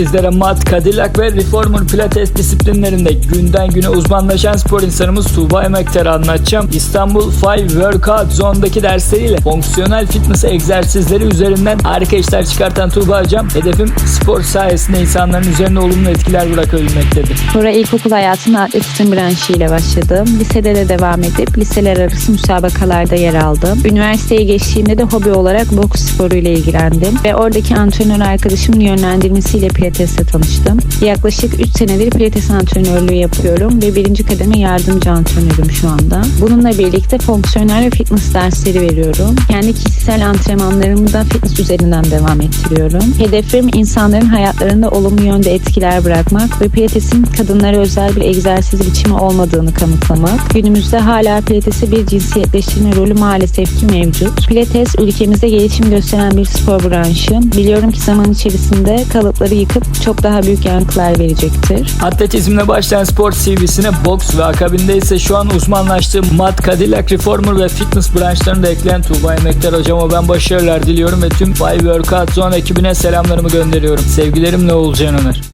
sizlere mat, Cadillac ve Reformer Pilates disiplinlerinde günden güne uzmanlaşan spor insanımız Tuğba Emektar'ı anlatacağım. İstanbul 5 Workout Zone'daki dersleriyle fonksiyonel fitness egzersizleri üzerinden harika işler çıkartan Tuğba Hocam, hedefim spor sayesinde insanların üzerinde olumlu etkiler bırakabilmektedir. Sonra ilkokul hayatımda atletizm branşıyla başladım. Lisede de devam edip liseler arası müsabakalarda yer aldım. Üniversiteye geçtiğimde de hobi olarak boks sporuyla ilgilendim. Ve oradaki antrenör arkadaşımın yönlendirmesiyle pilatesle tanıştım. Yaklaşık 3 senedir pilates antrenörlüğü yapıyorum ve birinci kademe yardımcı antrenörüm şu anda. Bununla birlikte fonksiyonel ve fitness dersleri veriyorum. Kendi kişisel antrenmanlarımı da fitness üzerinden devam ettiriyorum. Hedefim insanların hayatlarında olumlu yönde etkiler bırakmak ve pilatesin kadınlara özel bir egzersiz biçimi olmadığını kanıtlamak. Günümüzde hala pilatesi bir cinsiyetleştirme rolü maalesef ki mevcut. Pilates ülkemizde gelişim gösteren bir spor branşı. Biliyorum ki zaman içerisinde kalıpları yıkıp çok daha büyük yankılar verecektir. Atletizmle başlayan spor CV'sine boks ve akabinde ise şu an uzmanlaştığı mat, Cadillac, Reformer ve fitness branşlarını da ekleyen Tuğba Emektar hocama ben başarılar diliyorum ve tüm Five Workout Zone ekibine selamlarımı gönderiyorum. Sevgilerimle Oğulcan Öner.